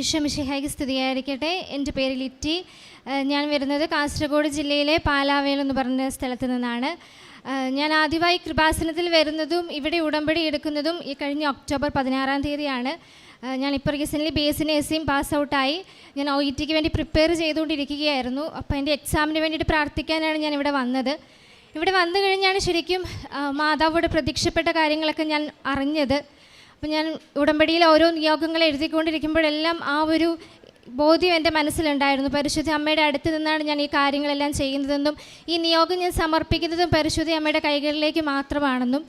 വിശ്വമിഷിഹായ്ക്ക് സ്തുതിയായിരിക്കട്ടെ. എന്റെ പേര് ലിറ്റി. ഞാൻ വരുന്നത് കാസർഗോഡ് ജില്ലയിലെ പാലാവേൽ എന്ന് പറഞ്ഞ സ്ഥലത്ത് നിന്നാണ്. ഞാൻ ആദ്യമായി കൃപാസനത്തിൽ വരുന്നതും ഇവിടെ ഉടമ്പടി എടുക്കുന്നതും ഈ കഴിഞ്ഞ ഒക്ടോബർ പതിനാറാം തീയതിയാണ്. ഇപ്പോൾ റീസെന്റ്ലി ബി എസ് സി സിയും പാസ് ഔട്ടായി. ഞാൻ ഒ ഇ ടിക്ക് വേണ്ടി പ്രിപ്പയർ ചെയ്തുകൊണ്ടിരിക്കുകയായിരുന്നു. അപ്പോൾ എന്റെ എക്സാമിന് വേണ്ടിയിട്ട് പ്രാർത്ഥിക്കാനാണ് ഞാൻ ഇവിടെ വന്നത്. ഇവിടെ വന്നു കഴിഞ്ഞാണ് ശരിക്കും മാതാവോട് പ്രതീക്ഷപ്പെട്ട കാര്യങ്ങളൊക്കെ ഞാൻ അറിഞ്ഞത്. അപ്പം ഞാൻ ഉടമ്പടിയിൽ ഓരോ നിയോഗങ്ങൾ എഴുതിക്കൊണ്ടിരിക്കുമ്പോഴെല്ലാം ആ ഒരു ബോധ്യം എന്റെ മനസ്സിലുണ്ടായിരുന്നു. പരിശുദ്ധ അമ്മയുടെ അടുത്ത് നിന്നാണ് ഞാൻ ഈ കാര്യങ്ങളെല്ലാം ചെയ്യുന്നതെന്നും ഈ നിയോഗം ഞാൻ സമർപ്പിക്കുന്നതും പരിശുദ്ധ അമ്മയുടെ കൈകളിലേക്ക് മാത്രമാണെന്നും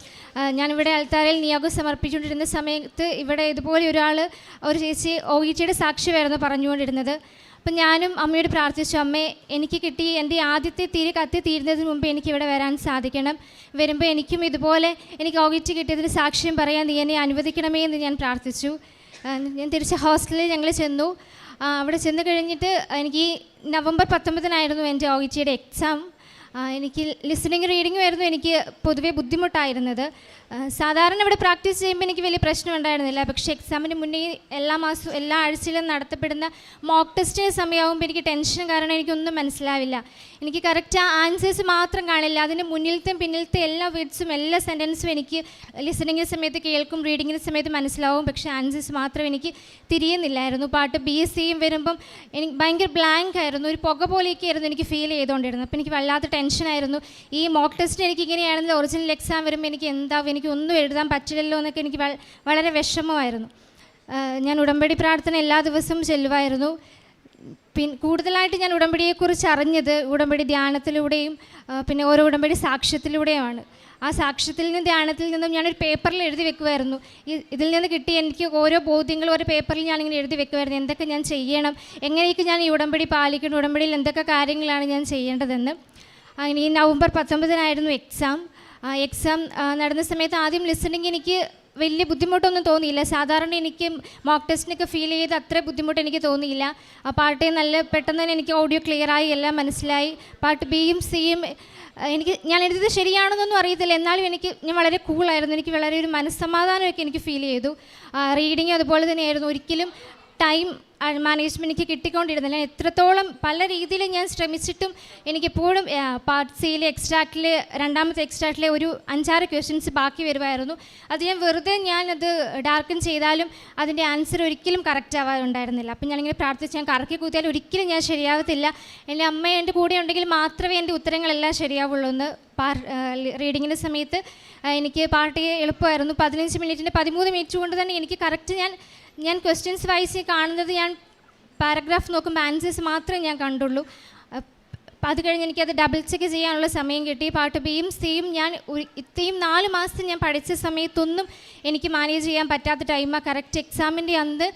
ഞാനിവിടെ അൽത്താരയിൽ നിയോഗം സമർപ്പിച്ചുകൊണ്ടിരുന്ന സമയത്ത് ഇവിടെ ഇതുപോലെ ഒരാൾ ഒരു ചേച്ചി ഒ ഇ സാക്ഷി സാക്ഷ്യമായിരുന്നു പറഞ്ഞുകൊണ്ടിരുന്നത്. അപ്പം ഞാനും അമ്മയോട് പ്രാർത്ഥിച്ചു അമ്മേ എനിക്ക് കിട്ടി എന്റെ ആദ്യത്തെ തിരി കത്തി തീരുന്നതിന് മുമ്പ് എനിക്ക് ഇവിടെ വരാൻ സാധിക്കണം. വരുമ്പോൾ എനിക്കും ഇതുപോലെ എനിക്ക് ഓഗിറ്റ് കിട്ടിയതിന് സാക്ഷ്യം പറയാൻ നീ എന്നെ അനുവദിക്കണമേ എന്ന് ഞാൻ പ്രാർത്ഥിച്ചു. ഞാൻ തിരിച്ച് ഹോസ്റ്റലിൽ ഞങ്ങൾ ചെന്നു. അവിടെ ചെന്ന് കഴിഞ്ഞിട്ട് എനിക്ക് നവംബർ പത്തൊമ്പതിനായിരുന്നു എന്റെ ഓഗിറ്റിയുടെ എക്സാം. എനിക്ക് ലിസണിങ് റീഡിങ്ങും ആയിരുന്നു എനിക്ക് പൊതുവേ ബുദ്ധിമുട്ടായിരുന്നത്. സാധാരണ ഇവിടെ പ്രാക്ടീസ് ചെയ്യുമ്പോൾ എനിക്ക് വലിയ പ്രശ്നം ഉണ്ടായിരുന്നില്ല. പക്ഷേ എക്സാമിന് മുന്നേ എല്ലാ മാസവും എല്ലാ ആഴ്ചയിലും നടത്തപ്പെടുന്ന മോക്ക് ടെസ്റ്റ് സമയമാകുമ്പോൾ എനിക്ക് ടെൻഷൻ കാരണം എനിക്കൊന്നും മനസ്സിലാവില്ല. എനിക്ക് കറക്റ്റ് ആ ആൻസേഴ്സ് മാത്രം കാണില്ല. അതിന് മുന്നിലത്തെ പിന്നിലത്തെ എല്ലാ വേർഡ്സും എല്ലാ സെന്റൻസും എനിക്ക് ലിസണിങ്ങിന് സമയത്ത് കേൾക്കും റീഡിങ്ങിന് സമയത്ത് മനസ്സിലാവും. പക്ഷേ ആൻസേഴ്സ് മാത്രം എനിക്ക് തിരിയുന്നില്ലായിരുന്നു. പാട്ട് ബി എസ് സിയും വരുമ്പം എനിക്ക് ഭയങ്കര ബ്ലാങ്ക് ആയിരുന്നു. ഒരു പുക പോലെയൊക്കെ ആയിരുന്നു എനിക്ക് ഫീൽ ചെയ്തുകൊണ്ടിരുന്നത് അപ്പോൾ എനിക്ക് വല്ലാത്ത ടെൻഷനായിരുന്നു ഈ മോക്ക് ടെസ്റ്റ് എനിക്ക് ഇങ്ങനെയാണെങ്കിൽ ഒറിജിനൽ എക്സാം വരുമ്പോൾ എനിക്ക് എന്താവും എനിക്ക് ഒന്നും എഴുതാൻ പറ്റില്ലല്ലോ എന്നൊക്കെ എനിക്ക് വളരെ വിഷമമായിരുന്നു. ഞാൻ ഉടമ്പടി പ്രാർത്ഥന എല്ലാ ദിവസവും ചെല്ലുമായിരുന്നു പിൻ കൂടുതലായിട്ട് ഞാൻ ഉടമ്പടിയെക്കുറിച്ച് അറിഞ്ഞത് ഉടമ്പടി ധ്യാനത്തിലൂടെയും പിന്നെ ഓരോ ഉടമ്പടി സാക്ഷ്യത്തിലൂടെയുമാണ്. ആ സാക്ഷ്യത്തിൽ നിന്നും ധ്യാനത്തിൽ നിന്നും ഞാനൊരു പേപ്പറിൽ എഴുതി വെക്കുമായിരുന്നു ഇതിൽ നിന്ന് കിട്ടി എനിക്ക് ഓരോ ബോധ്യങ്ങളും ഒരു പേപ്പറിൽ ഞാനിങ്ങനെ എഴുതി വെക്കുമായിരുന്നു എന്തൊക്കെ ഞാൻ ചെയ്യണം എങ്ങനെയൊക്കെ ഞാൻ ഈ ഉടമ്പടി പാലിക്കണം ഉടമ്പടിയിൽ എന്തൊക്കെ കാര്യങ്ങളാണ് ഞാൻ ചെയ്യേണ്ടതെന്ന്. അങ്ങനെ ഈ നവംബർ പത്തൊമ്പതിനായിരുന്നു എക്സാം എക്സാം നടന്ന സമയത്ത് ആദ്യം ലിസണിങ് എനിക്ക് വലിയ ബുദ്ധിമുട്ടൊന്നും തോന്നിയില്ല. സാധാരണ എനിക്ക് മോക്ക് ടെസ്റ്റിനൊക്കെ ഫീൽ ചെയ്ത് അത്ര ബുദ്ധിമുട്ട് എനിക്ക് തോന്നിയില്ല. ആ പാട്ട് നല്ല പെട്ടെന്ന് തന്നെ എനിക്ക് ഓഡിയോ ക്ലിയറായി എല്ലാം മനസ്സിലായി. പാട്ട് ബിയും സിയും എനിക്ക് ഞാൻ എഴുതിയത് ശരിയാണെന്നൊന്നും അറിയത്തില്ല. എന്നാലും എനിക്ക് ഞാൻ വളരെ കൂളായിരുന്നു എനിക്ക് വളരെ ഒരു മനസ്സമാധാനമൊക്കെ എനിക്ക് ഫീൽ ചെയ്തു. റീഡിങ് അതുപോലെ തന്നെയായിരുന്നു. ഒരിക്കലും ടൈം മാനേജ്മെന്റ് എനിക്ക് കിട്ടിക്കൊണ്ടിരുന്നില്ല. എത്രത്തോളം പല രീതിയിൽ ഞാൻ ശ്രമിച്ചിട്ടും എനിക്കെപ്പോഴും പാർട്ട് സിയിലെ എക്സ്ട്രാക്റ്റിൽ രണ്ടാമത്തെ എക്സ്ട്രാക്റ്റിലെ ഒരു അഞ്ചാറ് ക്വസ്റ്റ്യൻസ് ബാക്കി വരുമായിരുന്നു അത് ഞാൻ വെറുതെ ഞാനത് ഡാർക്കൻ ചെയ്താലും അതിന്റെ ആൻസർ ഒരിക്കലും കറക്റ്റ് ആവാറുണ്ടായിരുന്നില്ല. അപ്പം ഞാനിങ്ങനെ പ്രാർത്ഥിച്ച് ഞാൻ കറക്കി കൂത്തിയാൽ ഒരിക്കലും ഞാൻ ശരിയാവത്തില്ല. എന്റെ അമ്മ എന്റെ കൂടെ ഉണ്ടെങ്കിൽ മാത്രമേ എന്റെ ഉത്തരങ്ങളെല്ലാം ശരിയാവുള്ളൂ എന്ന് പാർ റീഡിങ്ങിന്റെ സമയത്ത് എനിക്ക് പാർട്ടി എളുപ്പമായിരുന്നു പതിനഞ്ച് മിനിറ്റിന്റെ പതിമൂന്ന് മിനിറ്റ് കൊണ്ട് തന്നെ എനിക്ക് കറക്റ്റ് ഞാൻ ഞാൻ ക്വസ്റ്റ്യൻസ് വൈസ് കാണുന്നത് ഞാൻ പാരഗ്രാഫ് നോക്കുമ്പോൾ ആൻസേഴ്സ് മാത്രമേ ഞാൻ കണ്ടുള്ളൂ. അത് കഴിഞ്ഞ് എനിക്കത് ഡബിൾ ചെക്ക് ചെയ്യാനുള്ള സമയം കിട്ടി. പാട്ട് ബിയും സിയും ഞാൻ ഇത്രയും നാല് മാസം ഞാൻ പഠിച്ച സമയത്തൊന്നും എനിക്ക് മാനേജ് ചെയ്യാൻ പറ്റാത്ത ടൈമാണ് കറക്റ്റ് എക്സാമിന്റെ അന്ന്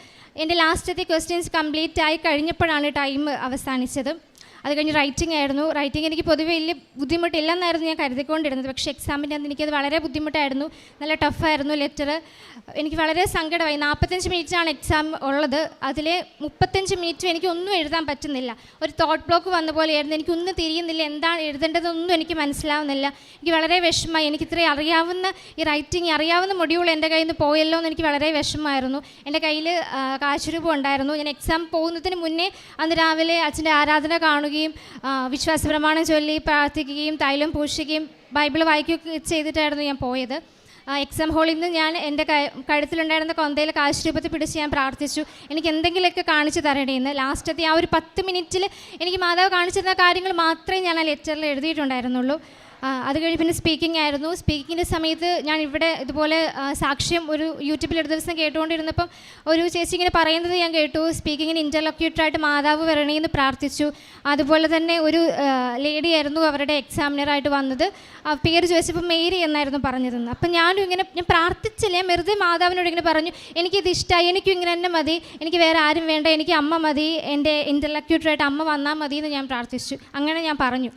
എന്റെ ലാസ്റ്റത്തെ ക്വസ്റ്റ്യൻസ് കംപ്ലീറ്റ് ആയി കഴിഞ്ഞപ്പോഴാണ് ടൈം അവസാനിച്ചത്. അത് കഴിഞ്ഞ് റൈറ്റിംഗ് ആയിരുന്നു. റൈറ്റിംഗ് എനിക്ക് പൊതുവെ വലിയ ബുദ്ധിമുട്ടില്ലെന്നായിരുന്നു ഞാൻ കരുതിക്കൊണ്ടിരുന്നത്. പക്ഷേ എക്സാമിന്റെ അന്ന് എനിക്കത് വളരെ ബുദ്ധിമുട്ടായിരുന്നു. നല്ല ടഫായിരുന്നു ലെറ്റർ എനിക്ക് വളരെ സങ്കടമായി. നാൽപ്പത്തഞ്ച് മിനിറ്റാണ് എക്സാം ഉള്ളത്. അതിലെ മുപ്പത്തഞ്ച് മിനിറ്റും എനിക്ക് ഒന്നും എഴുതാൻ പറ്റുന്നില്ല. ഒരു തോട്ട് ബ്ലോക്ക് വന്ന പോലെയായിരുന്നു. എനിക്കൊന്നും തിരിയുന്നില്ല. എന്താണ് എഴുതേണ്ടതെന്നൊന്നും എനിക്ക് മനസ്സിലാവുന്നില്ല. എനിക്ക് വളരെ വിഷമമായി. എനിക്ക് ഇത്രയും അറിയാവുന്ന ഈ റൈറ്റിംഗ് അറിയാവുന്ന മൊഡ്യൂൾ എന്റെ കയ്യിൽ നിന്ന് പോയല്ലോ എന്ന് എനിക്ക് വളരെ വിഷമമായിരുന്നു. എന്റെ കയ്യിൽ കാശുരൂപം ഉണ്ടായിരുന്നു. ഞാൻ എക്സാം പോകുന്നതിന് മുന്നേ അന്ന് രാവിലെ അച്ഛന്റെ ആരാധന കാണുകയും ആ, വിശ്വാസ പ്രമാണം ചൊല്ലി പ്രാർത്ഥിക്കുകയും തൈലം പൂഷിക്കുകയും ബൈബിൾ വായിക്കുകയൊക്കെ ചെയ്തിട്ടായിരുന്നു ഞാൻ പോയത്. എക്സാം ഹാളിൽ നിന്ന് ഞാൻ എന്റെ കഴുത്തിലുണ്ടായിരുന്ന കൊന്തയിൽ കാശുരൂപത്തിൽ പിടിച്ച് ഞാൻ പ്രാർത്ഥിച്ചു. എനിക്ക് എന്തെങ്കിലുമൊക്കെ കാണിച്ചു തരണേന്ന് ലാസ്റ്റത്തെ ആ ഒരു പത്ത് മിനിറ്റിൽ എനിക്ക് മാതാവ് കാണിച്ചു കാര്യങ്ങൾ മാത്രമേ ഞാൻ ആ ലെറ്ററിൽ എഴുതിയിട്ടുണ്ടായിരുന്നുള്ളൂ. അത് കഴിഞ്ഞ് പിന്നെ സ്പീക്കിംഗ് ആയിരുന്നു. സ്പീക്കിങ്ങിന്റെ സമയത്ത് ഞാൻ ഇവിടെ ഇതുപോലെ സാക്ഷ്യം ഒരു യൂട്യൂബിൽ ഒരു ദിവസം കേട്ടുകൊണ്ടിരുന്നപ്പം ഒരു ചേച്ചി ഇങ്ങനെ പറയുന്നത് ഞാൻ കേട്ടു. സ്പീക്കിങ്ങിന് ഇന്റർലൊക്യൂട്ടറായിട്ട് മാതാവ് വരണേന്ന് പ്രാർത്ഥിച്ചു. അതുപോലെ തന്നെ ഒരു ലേഡി ആയിരുന്നു അവരുടെ എക്സാമിനറായിട്ട് വന്നത്. പേര് ചോദിച്ചപ്പോൾ മേരി എന്നായിരുന്നു പറഞ്ഞിരുന്നത്. അപ്പം ഞാനും ഇങ്ങനെ ഞാൻ പ്രാർത്ഥിച്ചില്ല. ഞാൻ വെറുതെ മാതാവിനോട് ഇങ്ങനെ പറഞ്ഞു എനിക്കിത് ഇഷ്ടമായി എനിക്കും ഇങ്ങനെ തന്നെ മതി. എനിക്ക് വേറെ ആരും വേണ്ട. എനിക്ക് അമ്മ മതി. എന്റെ ഇന്റർലക്യൂട്ടറായിട്ട് അമ്മ വന്നാൽ മതി എന്ന് ഞാൻ പ്രാർത്ഥിച്ചു. അങ്ങനെ ഞാൻ പറഞ്ഞു.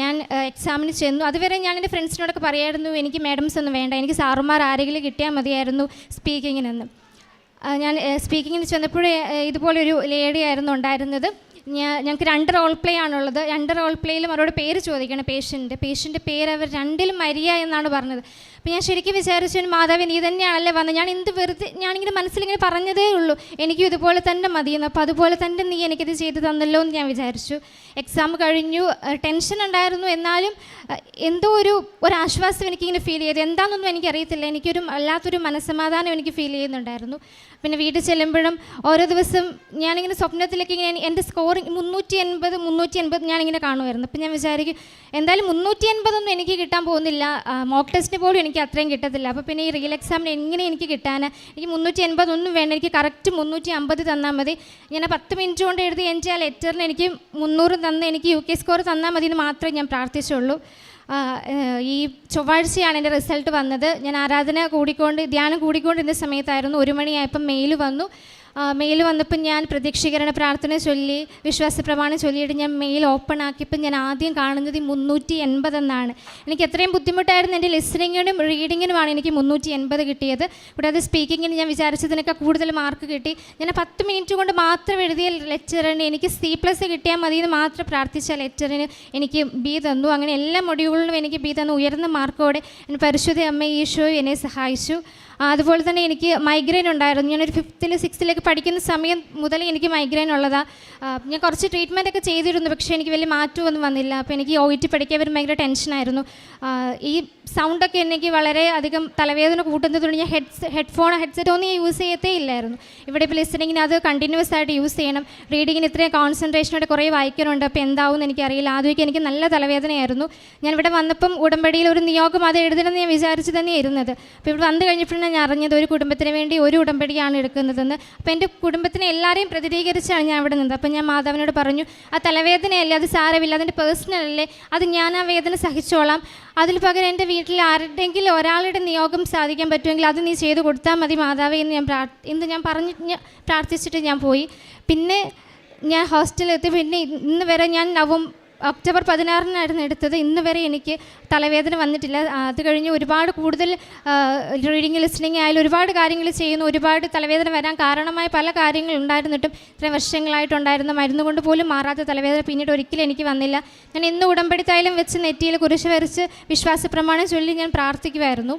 ഞാൻ എക്സാമിന് ചെന്നു. അതുവരെ ഞാൻ എന്റെ ഫ്രണ്ട്സിനോടൊക്കെ പറയായിരുന്നു എനിക്ക് മാഡംസ് ഒന്നും വേണ്ട. എനിക്ക് സാറുമാർ ആരെങ്കിലും കിട്ടിയാൽ മതിയായിരുന്നു സ്പീക്കിങ്ങിനെന്ന് ഞാൻ സ്പീക്കിങ്ങിന് ചെന്നപ്പോഴേ ഇതുപോലൊരു ലേഡി ആയിരുന്നു ഉണ്ടായിരുന്നത്. ഞാൻ ഞങ്ങൾക്ക് രണ്ട് റോൾ പ്ലേ ആണുള്ളത്. രണ്ട് റോൾ പ്ലേയിലും അവരോട് പേര് ചോദിക്കണം പേഷ്യന്റെ പേഷ്യന്റെ പേര് അവർ രണ്ടിലും മരിയ എന്നാണ് പറഞ്ഞത്. അപ്പോൾ ഞാൻ ശരിക്കും വിചാരിച്ചു മാതാവേ നീ തന്നെയാണല്ലേ വന്നത് ഞാൻ എന്ത് വെറുതെ ഞാനിങ്ങനെ മനസ്സിലിങ്ങനെ പറഞ്ഞതേ ഉള്ളൂ. എനിക്കും ഇതുപോലെ തന്നെ മതിയെന്ന് അപ്പോൾ അതുപോലെ തന്നെ നീ എനിക്കിത് ചെയ്തു തന്നല്ലോ എന്ന് ഞാൻ വിചാരിച്ചു. എക്സാം കഴിഞ്ഞു. ടെൻഷൻ ഉണ്ടായിരുന്നു. എന്നാലും എന്തോ ഒരു ഒരു ആശ്വാസം എനിക്കിങ്ങനെ ഫീൽ ചെയ്തു. എന്താണെന്നൊന്നും എനിക്കറിയത്തില്ല. എനിക്കൊരു വല്ലാത്തൊരു മനസ്സമാധാനം എനിക്ക് ഫീൽ ചെയ്യുന്നുണ്ടായിരുന്നു. പിന്നെ വീട്ടിൽ ചെല്ലുമ്പോഴും ഓരോ ദിവസം ഞാനിങ്ങനെ സ്വപ്നത്തിലേക്ക് ഇങ്ങനെ എന്റെ സ്കോർ മുന്നൂറ്റി എൺപത് മുന്നൂറ്റി എൺപത് ഞാനിങ്ങനെ കാണുമായിരുന്നു. അപ്പം ഞാൻ വിചാരിക്കും എന്തായാലും മുന്നൂറ്റി എൺപതൊന്നും എനിക്ക് കിട്ടാൻ പോകുന്നില്ല. മോക്ക് ടെസ്റ്റിന് പോലും എനിക്ക് അത്രയും കിട്ടത്തില്ല. അപ്പോൾ പിന്നെ ഈ റിയൽ എക്സാമിന് എങ്ങനെ എനിക്ക് കിട്ടാൻ എനിക്ക് മുന്നൂറ്റി എൺപതൊന്നും വേണ്ട. എനിക്ക് കറക്റ്റ് മുന്നൂറ്റി അമ്പത് തന്നാൽ മതി. ഞാൻ പത്ത് മിനിറ്റ് കൊണ്ട് എഴുതി എന്റെ ആ ലെറ്ററിന് എനിക്ക് മുന്നൂറ് തന്ന് എനിക്ക് യു കെ സ്കോർ തന്നാൽ മതി എന്ന് മാത്രമേ ഞാൻ പ്രാർത്ഥിച്ചുള്ളൂ. ഈ ചൊവ്വാഴ്ചയാണ് എന്റെ റിസൾട്ട് വന്നത്. ഞാൻ ആരാധന കൂടിക്കൊണ്ട് ധ്യാനം കൂടിക്കൊണ്ടിരുന്ന സമയത്തായിരുന്നു ഒരു മണിയായപ്പം മെയിൽ വന്നു. മെയിൽ വന്നപ്പോൾ ഞാൻ പ്രതീക്ഷീകരണ പ്രാർത്ഥന ചൊല്ലി വിശ്വാസ പ്രമാണം ചൊല്ലിയിട്ട് ഞാൻ മെയിൽ ഓപ്പൺ ആക്കിയപ്പോൾ ഞാൻ ആദ്യം കാണുന്നത് മുന്നൂറ്റി എൺപത് എന്നാണ്. എനിക്ക് എത്രയും ബുദ്ധിമുട്ടായിരുന്നു എന്റെ ലിസണിങ്ങിനും റീഡിങ്ങിനുമാണ് എനിക്ക് മുന്നൂറ്റി എൺപത് കിട്ടിയത്. കൂടാതെ സ്പീക്കിങ്ങിന് ഞാൻ വിചാരിച്ചതിനൊക്കെ കൂടുതൽ മാർക്ക് കിട്ടി. ഞാൻ പത്ത് മിനിറ്റ് കൊണ്ട് മാത്രം എഴുതിയ ലെക്ചറിന് എനിക്ക് സി പ്ലസ് കിട്ടിയാൽ മതി എന്ന് മാത്രം പ്രാർത്ഥിച്ച ലെറ്ററിന് എനിക്ക് ബി തന്നു. അങ്ങനെ എല്ലാ മൊഡ്യൂളിലും എനിക്ക് ബി തന്നു ഉയർന്ന മാർക്കോടെ പരിശുദ്ധ അമ്മ ഈശോ എന്നെ സഹായിച്ചു. അതുപോലെ തന്നെ എനിക്ക് മൈഗ്രെയിൻ ഉണ്ടായിരുന്നു. ഞാനൊരു ഫിഫ്ത്തിൽ സിക്സ്ത്തിലേക്ക് പഠിക്കുന്ന സമയം മുതൽ എനിക്ക് മൈഗ്രെയിൻ ഉള്ളതാണ് ഞാൻ കുറച്ച് ട്രീറ്റ്മെന്റ് ഒക്കെ ചെയ്തിരുന്നു പക്ഷേ എനിക്ക് വലിയ മാറ്റമൊന്നും വന്നില്ല. അപ്പോൾ എനിക്ക് ഒ ടി പഠിക്കാൻ വരും ഭയങ്കര ടെൻഷനായിരുന്നു ഈ സൗണ്ടൊക്കെ എനിക്ക് വളരെ അധികം തലവേദന കൂട്ടുന്നതുകൊണ്ട് ഞാൻ ഹെഡ്സ് ഹെഡ്ഫോൺ ഹെഡ്സെറ്റ് ഒന്നും യൂസ് ചെയ്യത്തേ ഇല്ലായിരുന്നു. ഇവിടെ ഇപ്പോൾ ലിസണിങ്ങിന് അത് കണ്ടിന്യൂസ് ആയിട്ട് യൂസ് ചെയ്യണം. റീഡിങ്ങിന് ഇത്രയും കോൺസെൻട്രേഷനോടെ കുറേ വായിക്കാനുണ്ട്. അപ്പോൾ എന്താവും എന്ന് എനിക്കറിയില്ല. ആദ്യമൊക്കെ എനിക്ക് നല്ല തലവേദനയായിരുന്നു. ഞാൻ ഇവിടെ വന്നപ്പം ഉടമ്പടിയിൽ ഒരു നിയോഗം അത് എഴുതണമെന്ന് ഞാൻ വിചാരിച്ചു തന്നെ ഇരുന്നത്. അപ്പോൾ ഇവിടെ വന്നു കഴിഞ്ഞപ്പോഴാണ് ഞാൻ അറിഞ്ഞത് ഒരു കുടുംബത്തിന് വേണ്ടി ഒരു ഉടമ്പടിയാണ് എടുക്കുന്നതെന്ന്. അപ്പോൾ എന്റെ കുടുംബത്തിനെ എല്ലാവരെയും പ്രതിനിധീകരിച്ചാണ് ഞാൻ അവിടെ നിന്നത്. അപ്പം ഞാൻ മാതാവിനോട് പറഞ്ഞു ആ തലവേദനയല്ലേ അത് സാരമില്ല അതിന്റെ പേഴ്സണൽ അല്ലേ അത് ഞാൻ ആ വേദന സഹിച്ചോളാം. അതിൽ പകരം എന്റെ വീട്ടിൽ ആരുടെങ്കിലും ഒരാളുടെ നിയോഗം സാധിക്കാൻ പറ്റുമെങ്കിൽ അത് നീ ചെയ്തു കൊടുത്താൽ മതി മാതാവേ എന്ന് ഞാൻ പ്രാർ എന്ന് ഞാൻ പറഞ്ഞ് പ്രാർത്ഥിച്ചിട്ട് ഞാൻ പോയി. പിന്നെ ഞാൻ ഹോസ്റ്റലിൽ എത്തി പിന്നെ ഇന്ന് വരെ ഞാൻ നവം ഒക്ടോബർ പതിനാറിനായിരുന്നു എടുത്തത്. ഇന്ന് വരെ എനിക്ക് തലവേദന വന്നിട്ടില്ല. അത് കഴിഞ്ഞ് ഒരുപാട് കൂടുതൽ റീഡിങ് ലിസ്ണിങ് ആയാലും ഒരുപാട് കാര്യങ്ങൾ ചെയ്യുന്നു. ഒരുപാട് തലവേദന വരാൻ കാരണമായ പല കാര്യങ്ങൾ ഉണ്ടായിരുന്നിട്ടും ഇത്രയും വർഷങ്ങളായിട്ടുണ്ടായിരുന്ന മരുന്ന് കൊണ്ട് പോലും മാറാത്ത തലവേദന പിന്നീട് ഒരിക്കലും എനിക്ക് വന്നില്ല. ഞാൻ ഇന്ന് ഉടമ്പടിത്തായാലും വെച്ച് നെറ്റിയിൽ കുരിശ് വരച്ച് വിശ്വാസ പ്രമാണം ചൊല്ലി ഞാൻ പ്രാർത്ഥിക്കുമായിരുന്നു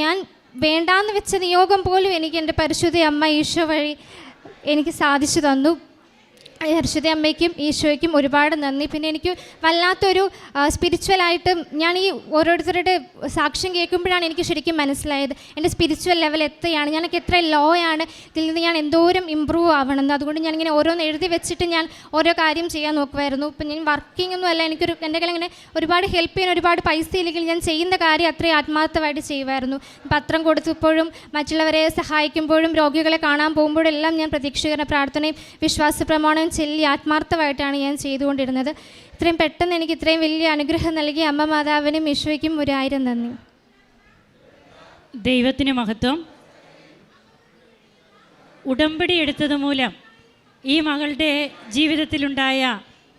ഞാൻ വേണ്ടാന്ന് വെച്ച നിയോഗം പോലും എനിക്ക് എന്റെ പരിശുദ്ധ അമ്മ ഈശോ വഴി എനിക്ക് സാധിച്ചു തന്നു. ഹർഷിത അമ്മയ്ക്കും ഈശോയ്ക്കും ഒരുപാട് നന്ദി. പിന്നെ എനിക്ക് വല്ലാത്തൊരു സ്പിരിച്വലായിട്ട് ഞാൻ ഈ ഓരോരുത്തരുടെ സാക്ഷ്യം കേൾക്കുമ്പോഴാണ് എനിക്ക് ശരിക്കും മനസ്സിലായത്. എന്റെ സ്പിരിച്വൽ ലെവൽ എത്രയാണ്? ഞാനൊക്കെ എത്ര ലോ ആണ്? ഇതിൽ നിന്ന് ഞാൻ എന്തോരം ഇമ്പ്രൂവ് ആവണമെന്ന് അതുകൊണ്ട് ഞാനിങ്ങനെ ഓരോന്ന് എഴുതി വെച്ചിട്ട് ഞാൻ ഓരോ കാര്യം ചെയ്യാൻ നോക്കുമായിരുന്നു ഇപ്പം ഞാൻ വർക്കിംഗ് ഒന്നും അല്ല. എനിക്കൊരു എന്റെ കയ്യിൽ ഇങ്ങനെ ഒരുപാട് ഹെൽപ്പ് ചെയ്യാൻ ഒരുപാട് പൈസ ഇല്ലെങ്കിൽ ഞാൻ ചെയ്യുന്ന കാര്യം അത്രയും ആത്മാർത്ഥമായിട്ട് ചെയ്യുമായിരുന്നു പത്രം കൊടുത്തപ്പോഴും മറ്റുള്ളവരെ സഹായിക്കുമ്പോഴും രോഗികളെ കാണാൻ പോകുമ്പോഴും എല്ലാം ഞാൻ പ്രതീക്ഷിക്കുന്ന പ്രാർത്ഥനയും വിശ്വാസ പ്രമാണവും ചെല്ലി ആത്മാർത്ഥമായിട്ടാണ് ഞാൻ ചെയ്തുകൊണ്ടിരുന്നത്. ഇത്രയും പെട്ടെന്ന് എനിക്ക് ഇത്രയും വലിയ അനുഗ്രഹം നൽകി അമ്മ മാതാവിനും ഈശോയ്ക്കും ഒരു ആയിരം നന്ദി. ദൈവത്തിന് മഹത്വം. ഉടമ്പടി എടുത്തത് മൂലം ഈ മകളുടെ ജീവിതത്തിലുണ്ടായ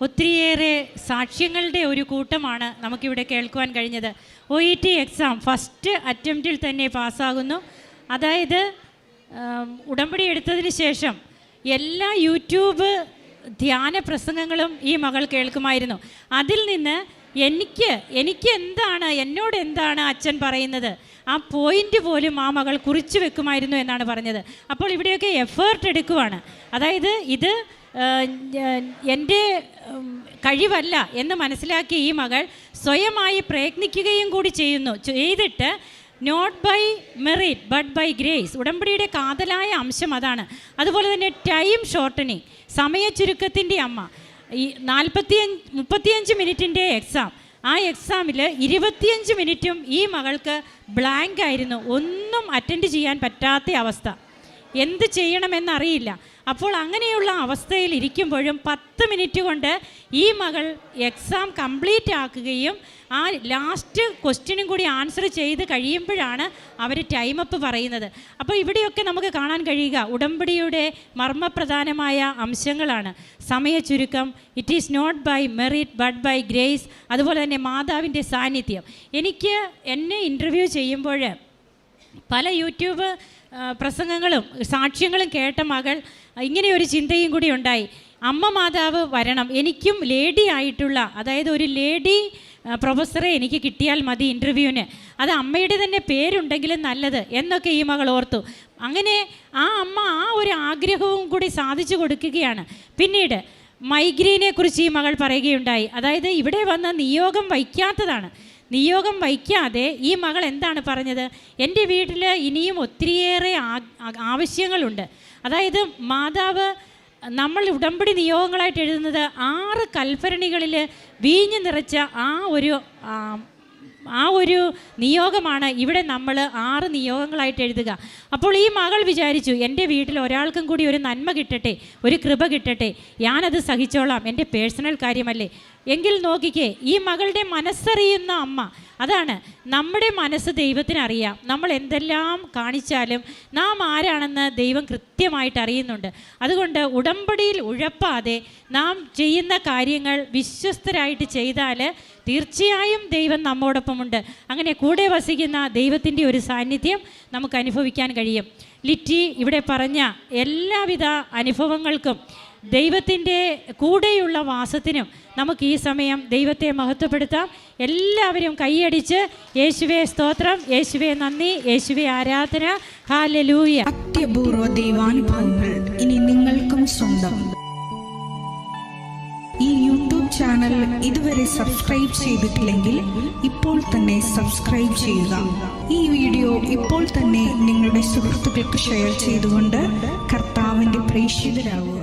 ഒത്തിരിയേറെ സാക്ഷ്യങ്ങളുടെ ഒരു കൂട്ടമാണ് നമുക്കിവിടെ കേൾക്കുവാൻ കഴിഞ്ഞത്. O E T exam first അറ്റംപ്റ്റിൽ തന്നെ പാസ്സാകുന്നു. അതായത് ഉടമ്പടി എടുത്തതിന് ശേഷം എല്ലാ യൂട്യൂബ് ധ്യാന പ്രസംഗങ്ങളും ഈ മകൾ കേൾക്കുമായിരുന്നു. അതിൽ നിന്ന് എനിക്ക് എനിക്ക് എന്താണ് എന്നോട് എന്താണ് അച്ഛൻ പറയുന്നത്? ആ പോയിന്റ് പോലും ആ മകൾ കുറിച്ചു വെക്കുമായിരുന്നു എന്നാണ് പറഞ്ഞത്. അപ്പോൾ ഇവിടെയൊക്കെ എഫേർട്ട് എടുക്കുവാണ്. അതായത് ഇത് എന്റെ കഴിവല്ല എന്ന് മനസ്സിലാക്കിയ ഈ മകൾ സ്വയമായി പ്രയത്നിക്കുകയും കൂടി ചെയ്യുന്നു. ചെയ്തിട്ട് not by merit but by grace ഉടമ്പടിയുടെ കാതലായ അംശം അതാണ്. അതുപോലെ തന്നെ ടൈം ഷോർട്ടനിങ് സമയ ചുരുക്കത്തിന്റെ അമ്മ. ഈ നാൽപ്പത്തിയഞ്ച് മുപ്പത്തിയഞ്ച് മിനിറ്റിന്റെ എക്സാം ആ എക്സാമിൽ ഇരുപത്തിയഞ്ച് മിനിറ്റും ഈ മകൾക്ക് ബ്ലാങ്ക് ആയിരുന്നു. ഒന്നും അറ്റൻഡ് ചെയ്യാൻ പറ്റാത്ത അവസ്ഥ. എന്ത് ചെയ്യണമെന്നറിയില്ല അപ്പോൾ അങ്ങനെയുള്ള അവസ്ഥയിൽ ഇരിക്കുമ്പോഴും പത്ത് മിനിറ്റ് കൊണ്ട് ഈ മകൾ എക്സാം കംപ്ലീറ്റ് ആക്കുകയും ആ ലാസ്റ്റ് ക്വസ്റ്റ്യനും കൂടി ആൻസർ ചെയ്ത് കഴിയുമ്പോഴാണ് അവർ ടൈമപ്പ് പറയുന്നത്. അപ്പോൾ ഇവിടെയൊക്കെ നമുക്ക് കാണാൻ കഴിയുക. ഉടമ്പടിയുടെ മർമ്മപ്രധാനമായ അംശങ്ങളാണ്. സമയ ചുരുക്കം it is not by merit but by grace അതുപോലെ തന്നെ മാതാവിന്റെ സാന്നിധ്യം. എനിക്ക് എന്നെ ഇന്റർവ്യൂ ചെയ്യുമ്പോൾ പല യൂട്യൂബ് പ്രസംഗങ്ങളും സാക്ഷ്യങ്ങളും കേട്ട മകൾ ഇങ്ങനെ ഒരു ചിന്തയും കൂടി ഉണ്ടായി. അമ്മ മാതാവ് വരണം. എനിക്കും ലേഡി ആയിട്ടുള്ള അതായത് ഒരു ലേഡി പ്രൊഫസറെ എനിക്ക് കിട്ടിയാൽ മതി ഇന്റർവ്യൂവിന് അത് അമ്മയുടെ തന്നെ പേരുണ്ടെങ്കിലും നല്ലത് എന്നൊക്കെ ഈ മകൾ ഓർത്തു. അങ്ങനെ ആ അമ്മ ആ ഒരു ആഗ്രഹവും കൂടി സാധിച്ചു കൊടുക്കുകയാണ്. പിന്നീട് മൈഗ്രെയിനെക്കുറിച്ച് ഈ മകൾ പറയുകയുണ്ടായി. അതായത് ഇവിടെ വന്ന നിയോഗം വയ്ക്കാത്തതാണ്. നിയോഗം വയ്ക്കാതെ ഈ മകൾ എന്താണ് പറഞ്ഞത്? എന്റെ വീട്ടിൽ ഇനിയും ഒത്തിരിയേറെ ആവശ്യങ്ങളുണ്ട്. അതായത് മാതാവ് നമ്മൾ ഉടമ്പടി നിയോഗങ്ങളായിട്ട് എഴുതുന്നത് ആറ് കൽഭരണികളിൽ വീഞ്ഞു നിറച്ച ആ ഒരു ആ, ഒരു നിയോഗമാണ് ഇവിടെ നമ്മൾ ആറ് നിയോഗങ്ങളായിട്ട് എഴുതുക. അപ്പോൾ ഈ മകൾ വിചാരിച്ചു എന്റെ വീട്ടിൽ ഒരാൾക്കും കൂടി ഒരു നന്മ കിട്ടട്ടെ ഒരു കൃപ കിട്ടട്ടെ ഞാനത് സഹിച്ചോളാം എന്റെ പേഴ്സണൽ കാര്യമല്ലേ? എങ്കിൽ നോക്കിക്കേ ഈ മകളുടെ മനസ്സറിയുന്ന അമ്മ അതാണ് നമ്മുടെ മനസ്സ് ദൈവത്തിന് അറിയാം. നമ്മൾ എന്തെല്ലാം കാണിച്ചാലും നാം ആരാണെന്ന് ദൈവം കൃത്യമായിട്ട് അറിയുന്നുണ്ട്. അതുകൊണ്ട് ഉടമ്പടിയിൽ ഉഴപ്പാതെ നാം ചെയ്യുന്ന കാര്യങ്ങൾ വിശ്വസ്തരായിട്ട് ചെയ്താൽ തീർച്ചയായും ദൈവം നമ്മോടൊപ്പമുണ്ട്. അങ്ങനെ കൂടെ വസിക്കുന്ന ദൈവത്തിന്റെ ഒരു സാന്നിധ്യം നമുക്ക് അനുഭവിക്കാൻ കഴിയും. ലിറ്റി ഇവിടെ പറഞ്ഞ എല്ലാവിധ അനുഭവങ്ങൾക്കും ദൈവത്തിന്റെ കൂടെയുള്ള വാസത്തിനും നമുക്ക് ഈ സമയം ദൈവത്തെ മഹത്വപ്പെടുത്താം. എല്ലാവരും കൈയടിച്ച് യേശുവെ സ്തോത്രം യേശുവെ നന്ദി യേശുവെ ആരാധന. ഹാലലൂയ അത്യപൂർവ ദൈവാനുഭവങ്ങൾ ഇനി നിങ്ങൾക്കും സ്വന്തം. ഈ യൂട്യൂബ് ചാനൽ ഇതുവരെ സബ്സ്ക്രൈബ് ചെയ്തിട്ടില്ലെങ്കിൽ ഇപ്പോൾ തന്നെ സബ്സ്ക്രൈബ് ചെയ്യുക. ഈ വീഡിയോ ഇപ്പോൾ തന്നെ നിങ്ങളുടെ സുഹൃത്തുക്കൾക്ക് ഷെയർ ചെയ്തുകൊണ്ട് കർത്താവിന്റെ പ്രേക്ഷിതരാകുക.